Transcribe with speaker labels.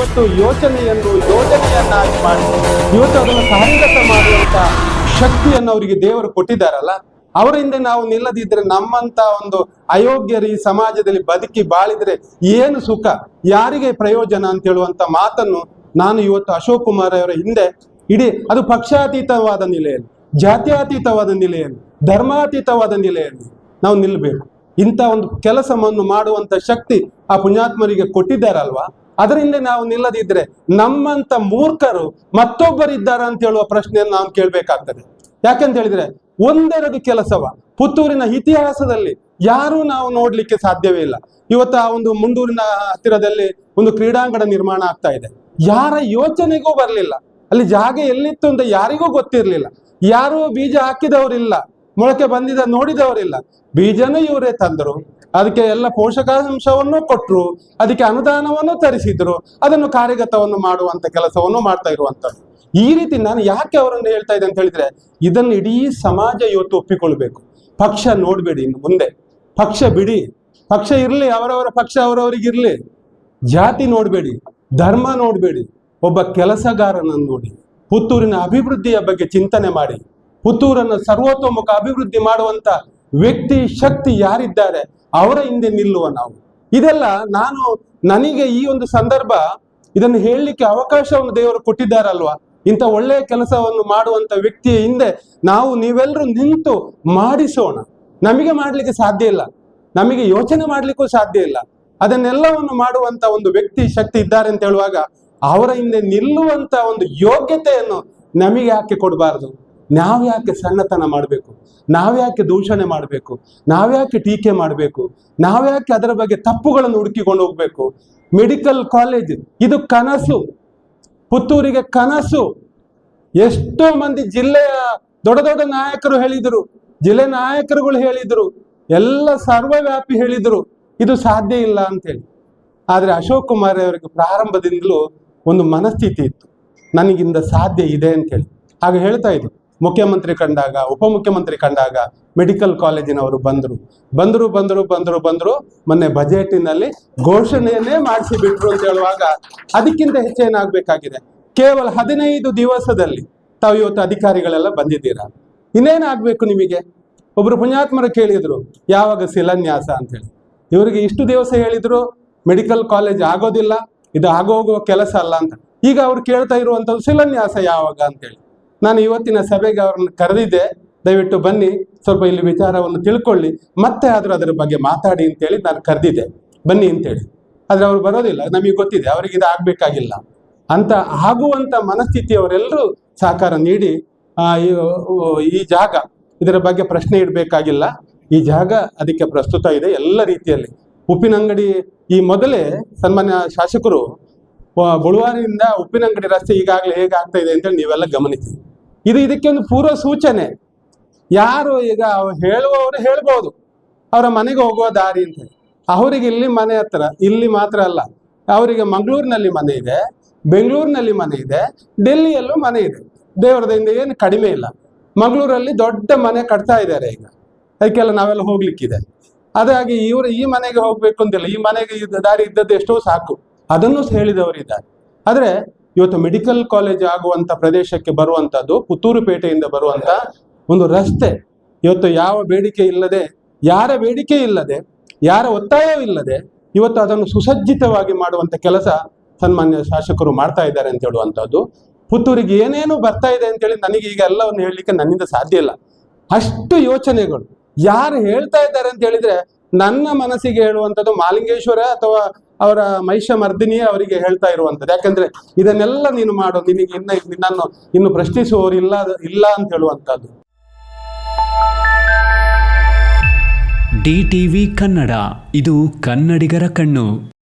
Speaker 1: ಇವತ್ತು ಯೋಚನೆಯನ್ನು ಯೋಜನೆಯನ್ನಾಗಿ ಮಾಡಿ ಇವತ್ತು ಅದನ್ನು ಕಾರ್ಯಗತ ಮಾಡುವಂತ ಶಕ್ತಿಯನ್ನು ಅವರಿಗೆ ದೇವರು ಕೊಟ್ಟಿದ್ದಾರಲ್ಲ, ಅವರಿಂದ ನಾವು ನಿಲ್ಲದಿದ್ರೆ ನಮ್ಮಂತ ಒಂದು ಅಯೋಗ್ಯರು ಈ ಸಮಾಜದಲ್ಲಿ ಬದುಕಿ ಬಾಳಿದ್ರೆ ಏನು ಸುಖ? ಯಾರಿಗೆ ಪ್ರಯೋಜನ ಅಂತ ಹೇಳುವಂತ ಮಾತನ್ನು ನಾನು ಇವತ್ತು ಅಶೋಕ್ ಕುಮಾರ್ ಅವರ ಹಿಂದೆ ಇಡೀ, ಅದು ಪಕ್ಷಾತೀತವಾದ ನೆಲೆಯಲ್ಲಿ, ಜಾತ್ಯಾತೀತವಾದ ನಿಲೆಯಲ್ಲಿ, ಧರ್ಮಾತೀತವಾದ ನಿಲೆಯಲ್ಲಿ ನಾವು ನಿಲ್ಲಬೇಕು ಇಂಥ ಒಂದು ಕೆಲಸವನ್ನು ಮಾಡುವಂತ ಶಕ್ತಿ ಆ ಪುಣ್ಯಾತ್ಮರಿಗೆ ಕೊಟ್ಟಿದ್ದಾರಲ್ವಾ? ಅದರಿಂದ ನಾವು ನಿಲ್ಲದಿದ್ರೆ ನಮ್ಮಂತ ಮೂರ್ಖರು ಮತ್ತೊಬ್ಬರಿದ್ದಾರ ಅಂತ ಹೇಳುವ ಪ್ರಶ್ನೆಯನ್ನು ನಾವು ಕೇಳ್ಬೇಕಾಗ್ತದೆ. ಯಾಕಂತ ಹೇಳಿದ್ರೆ ಒಂದೆರಡು ಕೆಲಸವ. ಪುತ್ತೂರಿನ ಇತಿಹಾಸದಲ್ಲಿ ಯಾರು ನಾವು ನೋಡ್ಲಿಕ್ಕೆ ಸಾಧ್ಯವೇ ಇಲ್ಲ. ಇವತ್ತು ಆ ಒಂದು ಮುಂಡೂರಿನ ಹತ್ತಿರದಲ್ಲಿ ಒಂದು ಕ್ರೀಡಾಂಗಣ ನಿರ್ಮಾಣ ಆಗ್ತಾ ಇದೆ. ಯಾರ ಯೋಚನೆಗೂ ಬರಲಿಲ್ಲ. ಅಲ್ಲಿ ಜಾಗ ಎಲ್ಲಿತ್ತು ಅಂತ ಯಾರಿಗೂ ಗೊತ್ತಿರಲಿಲ್ಲ. ಯಾರು ಬೀಜ ಹಾಕಿದವರಿಲ್ಲ. ಮೊಳಕೆ ಬಂದಿದ ನೋಡಿದವರಿಲ್ಲ. ಬೀಜನೂ ಇವರೇ ತಂದರು. ಅದಕ್ಕೆ ಎಲ್ಲ ಪೋಷಕಾಂಶವನ್ನು ಕೊಟ್ಟರು ಅದಕ್ಕೆ ಅನುದಾನವನ್ನು ತರಿಸಿದ್ರು. ಅದನ್ನು ಕಾರ್ಯಗತವನ್ನು ಮಾಡುವಂತ ಕೆಲಸವನ್ನು ಮಾಡ್ತಾ ಇರುವಂತದ್ದು ಈ ರೀತಿ ನಾನು ಯಾಕೆ ಅವರನ್ನು ಹೇಳ್ತಾ ಇದೆ ಅಂತ ಹೇಳಿದ್ರೆ, ಇದನ್ನು ಇಡೀ ಸಮಾಜ ಇವತ್ತು ಒಪ್ಪಿಕೊಳ್ಬೇಕು. ಪಕ್ಷ ನೋಡ್ಬೇಡಿ ಇನ್ನು ಮುಂದೆ. ಪಕ್ಷ ಬಿಡಿ. ಪಕ್ಷ ಇರ್ಲಿ, ಅವರವರ ಪಕ್ಷ ಅವರವರಿಗಿರ್ಲಿ ಜಾತಿ ನೋಡಬೇಡಿ, ಧರ್ಮ ನೋಡಬೇಡಿ. ಒಬ್ಬ ಕೆಲಸಗಾರನನ್ನು ನೋಡಿ, ಪುತ್ತೂರಿನ ಅಭಿವೃದ್ಧಿಯ ಬಗ್ಗೆ ಚಿಂತನೆ ಮಾಡಿ. ಪುತ್ತೂರನ್ನು ಸರ್ವತೋಮುಖ ಅಭಿವೃದ್ಧಿ ಮಾಡುವಂತ ವ್ಯಕ್ತಿ, ಶಕ್ತಿ ಯಾರಿದ್ದಾರೆ, ಅವರ ಹಿಂದೆ ನಿಲ್ಲುವ ನಾವು. ಇದೆಲ್ಲ ನಾನು, ನನಗೆ ಈ ಒಂದು ಸಂದರ್ಭ, ಇದನ್ನು ಹೇಳಲಿಕ್ಕೆ ಅವಕಾಶವನ್ನು ದೇವರು ಕೊಟ್ಟಿದ್ದಾರಲ್ವಾ? ಇಂಥ ಒಳ್ಳೆಯ ಕೆಲಸವನ್ನು ಮಾಡುವಂತ ವ್ಯಕ್ತಿಯ ಹಿಂದೆ ನಾವು ನೀವೆಲ್ಲರೂ ನಿಂತು ಮಾಡಿಸೋಣ. ನಮಗೆ ಮಾಡಲಿಕ್ಕೆ ಸಾಧ್ಯ ಇಲ್ಲ. ನಮಗೆ ಯೋಚನೆ ಮಾಡಲಿಕ್ಕೂ ಸಾಧ್ಯ ಇಲ್ಲ. ಅದನ್ನೆಲ್ಲವನ್ನು ಮಾಡುವಂತ ಒಂದು ವ್ಯಕ್ತಿ, ಶಕ್ತಿ ಇದ್ದಾರೆ ಅಂತ ಹೇಳುವಾಗ ಅವರ ಹಿಂದೆ ನಿಲ್ಲುವಂತ ಒಂದು ಯೋಗ್ಯತೆಯನ್ನು ನಮಗೆ ಯಾಕೆ ಕೊಡಬಾರದು? ನಾವ್ಯಾಕೆ ಸಣ್ಣತನ ಮಾಡಬೇಕು? ನಾವ್ಯಾಕೆ ದೂಷಣೆ ಮಾಡಬೇಕು? ನಾವ್ಯಾಕೆ ಟೀಕೆ ಮಾಡಬೇಕು? ನಾವ್ಯಾಕೆ ಅದರ ಬಗ್ಗೆ ತಪ್ಪುಗಳನ್ನು ಹುಡುಕಿಕೊಂಡು ಹೋಗ್ಬೇಕು? ಮೆಡಿಕಲ್ ಕಾಲೇಜ್ ಇದು ಕನಸು. ಪುತ್ತೂರಿಗೆ ಕನಸು. ಎಷ್ಟೋ ಮಂದಿ ಜಿಲ್ಲೆಯ ದೊಡ್ಡ ದೊಡ್ಡ ನಾಯಕರು ಹೇಳಿದರು, ಜಿಲ್ಲೆ ನಾಯಕರುಗಳು ಹೇಳಿದರು, ಎಲ್ಲ ಸರ್ವವ್ಯಾಪಿ ಹೇಳಿದರು, ಇದು ಸಾಧ್ಯ ಇಲ್ಲ ಅಂತೇಳಿ. ಆದರೆ ಅಶೋಕ್ ಕುಮಾರ್ ಅವರಿಗೆ ಪ್ರಾರಂಭದಿಂದಲೂ ಒಂದು ಮನಸ್ಥಿತಿ ಇತ್ತು. ನನಗಿಂದ ಸಾಧ್ಯ ಇದೆ ಅಂತೇಳಿ. ಆಗ ಹೇಳ್ತಾ ಇದ್ರು. ಮುಖ್ಯಮಂತ್ರಿ ಕಂಡಾಗ, ಉಪಮುಖ್ಯಮಂತ್ರಿ ಕಂಡಾಗ ಮೆಡಿಕಲ್ ಕಾಲೇಜಿನವರು ಬಂದರು. ಬಂದರು ಬಂದರು ಬಂದರು ಬಂದರು ಮೊನ್ನೆ ಬಜೆಟಿನಲ್ಲಿ ಘೋಷಣೆಯನ್ನೇ ಮಾಡಿಸಿ ಬಿಟ್ರು ಅಂತ ಹೇಳುವಾಗ ಅದಕ್ಕಿಂತ ಹೆಚ್ಚೇನಾಗಬೇಕಾಗಿದೆ ಕೇವಲ ಹದಿನೈದು ದಿವಸದಲ್ಲಿ ತಾವು ಇವತ್ತು ಅಧಿಕಾರಿಗಳೆಲ್ಲ ಬಂದಿದ್ದೀರಾ? ಇನ್ನೇನಾಗಬೇಕು ನಿಮಗೆ? ಒಬ್ರು ಪುಣ್ಯಾತ್ಮರು ಕೇಳಿದ್ರು, ಯಾವಾಗ ಶಿಲಾನ್ಯಾಸ ಅಂತೇಳಿ ಇವರಿಗೆ ಇಷ್ಟು ದಿವಸ ಹೇಳಿದ್ರು, ಮೆಡಿಕಲ್ ಕಾಲೇಜ್ ಆಗೋದಿಲ್ಲ, ಇದು ಆಗೋಗುವ ಕೆಲಸ ಅಲ್ಲ ಅಂತ. ಈಗ ಅವ್ರು ಕೇಳ್ತಾ ಇರುವಂಥದ್ದು ಶಿಲಾನ್ಯಾಸ ಯಾವಾಗ ಅಂತೇಳಿ ನಾನು ಇವತ್ತಿನ ಸಭೆಗೆ ಅವ್ರನ್ನ ಕರೆದಿದ್ದೆ. ದಯವಿಟ್ಟು ಬನ್ನಿ, ಸ್ವಲ್ಪ ಇಲ್ಲಿ ವಿಚಾರವನ್ನು ತಿಳ್ಕೊಳ್ಳಿ, ಮತ್ತೆ ಆದರೂ ಅದರ ಬಗ್ಗೆ ಮಾತಾಡಿ ಅಂತೇಳಿ ನಾನು ಕರೆದಿದ್ದೆ. ಬನ್ನಿ ಅಂತೇಳಿ. ಆದರೆ ಅವ್ರು ಬರೋದಿಲ್ಲ, ನಮಗೆ ಗೊತ್ತಿದೆ, ಅವರಿಗೆ ಇದು ಆಗ್ಬೇಕಾಗಿಲ್ಲ. ಅಂತ ಆಗುವಂತ ಮನಸ್ಥಿತಿಯವರೆಲ್ಲರೂ ಸಹಕಾರ ನೀಡಿ ಈ- ಜಾಗ, ಇದರ ಬಗ್ಗೆ ಪ್ರಶ್ನೆ ಇಡಬೇಕಾಗಿಲ್ಲ. ಈ ಜಾಗ ಅದಕ್ಕೆ ಪ್ರಸ್ತುತ ಇದೆ ಎಲ್ಲ ರೀತಿಯಲ್ಲಿ. ಉಪ್ಪಿನಂಗಡಿ ಈ ಮೊದಲೇ ಸನ್ಮಾನ್ಯ ಶಾಸಕರು ಬುಳುವಾರಿಯಿಂದ ಉಪ್ಪಿನಂಗಡಿ ರಸ್ತೆ ಈಗಾಗಲೇ ಹೇಗೆ ಆಗ್ತಾ ಇದೆ ಅಂತೇಳಿ ನೀವೆಲ್ಲ ಗಮನಿಸಿ. ಇದು ಇದಕ್ಕೆ ಒಂದು ಪೂರ್ವ ಸೂಚನೆ. ಯಾರು ಈಗ ಹೇಳುವವರು ಹೇಳ್ಬೋದು. ಅವರ ಮನೆಗೆ ಹೋಗುವ ದಾರಿ ಅಂತ ಅವರಿಗೆ ಇಲ್ಲಿ ಮನೆ ಹತ್ರ, ಇಲ್ಲಿ ಮಾತ್ರ ಅಲ್ಲ. ಅವರಿಗೆ ಮಂಗಳೂರಿನಲ್ಲಿ ಮನೆ ಇದೆ, ಬೆಂಗಳೂರಿನಲ್ಲಿ ಮನೆ ಇದೆ, ಡೆಲ್ಲಿಯಲ್ಲೂ ಮನೆ ಇದೆ. ದೇವರದಿಂದ ಏನು ಕಡಿಮೆ ಇಲ್ಲ. ಮಂಗಳೂರಲ್ಲಿ ದೊಡ್ಡ ಮನೆ ಕಟ್ತಾ ಇದ್ದಾರೆ ಈಗ. ಅದಕ್ಕೆಲ್ಲ ನಾವೆಲ್ಲ ಹೋಗ್ಲಿಕ್ಕಿದೆ. ಅದಾಗಿ ಇವರು ಈ ಮನೆಗೆ ಹೋಗ್ಬೇಕು ಅಂತಿಲ್ಲ. ಈ ಮನೆಗೆ ದಾರಿ ಇದ್ದದ್ದು ಎಷ್ಟೋ ಸಾಕು. ಅದನ್ನು ಹೇಳಿದವರಿದ್ದಾರೆ. ಆದ್ರೆ ಇವತ್ತು ಮೆಡಿಕಲ್ ಕಾಲೇಜ್ ಆಗುವಂತ ಪ್ರದೇಶಕ್ಕೆ ಬರುವಂತದ್ದು, ಪುತ್ತೂರು ಪೇಟೆಯಿಂದ ಬರುವಂತ ಒಂದು ರಸ್ತೆ. ಇವತ್ತು ಯಾವ ಬೇಡಿಕೆ ಇಲ್ಲದೆ, ಯಾರ ಬೇಡಿಕೆ ಇಲ್ಲದೆ, ಯಾರ ಒತ್ತಾಯವಿಲ್ಲದೆ ಇವತ್ತು ಅದನ್ನು ಸುಸಜ್ಜಿತವಾಗಿ ಮಾಡುವಂತ ಕೆಲಸ ಸನ್ಮಾನ್ಯ ಶಾಸಕರು ಮಾಡ್ತಾ ಇದ್ದಾರೆ ಅಂತ ಹೇಳುವಂಥದ್ದು ಪುತ್ತೂರಿಗೆ ಏನೇನು ಬರ್ತಾ ಇದೆ ಅಂತೇಳಿ ನನಗೆ ಈಗ ಎಲ್ಲವನ್ನು ಹೇಳಲಿಕ್ಕೆ ನನ್ನಿಂದ ಸಾಧ್ಯ ಇಲ್ಲ. ಅಷ್ಟು ಯೋಚನೆಗಳು. ಯಾರು ಹೇಳ್ತಾ ಇದ್ದಾರೆ ಅಂತ ಹೇಳಿದ್ರೆ ನನ್ನ ಮನಸ್ಸಿಗೆ ಹೇಳುವಂಥದ್ದು ಮಾಲಿಂಗೇಶ್ವರ ಅಥವಾ ಅವರ ಮಹಿಷ ಮರ್ದಿನಿಯೇ ಅವರಿಗೆ ಹೇಳ್ತಾ ಇರುವಂಥದ್ದು. ಯಾಕಂದ್ರೆ ಇದನ್ನೆಲ್ಲ ನೀನು ಮಾಡು, ನಿನಗೆ ಇನ್ನ ನಿನ್ನನ್ನು ಇನ್ನು ಪ್ರಶ್ನಿಸುವವರು ಇಲ್ಲ ಇಲ್ಲ ಅಂತ ಹೇಳುವಂಥದ್ದು.
Speaker 2: ಡಿ ಟಿವಿ ಕನ್ನಡ, ಇದು ಕನ್ನಡಿಗರ ಕಣ್ಣು.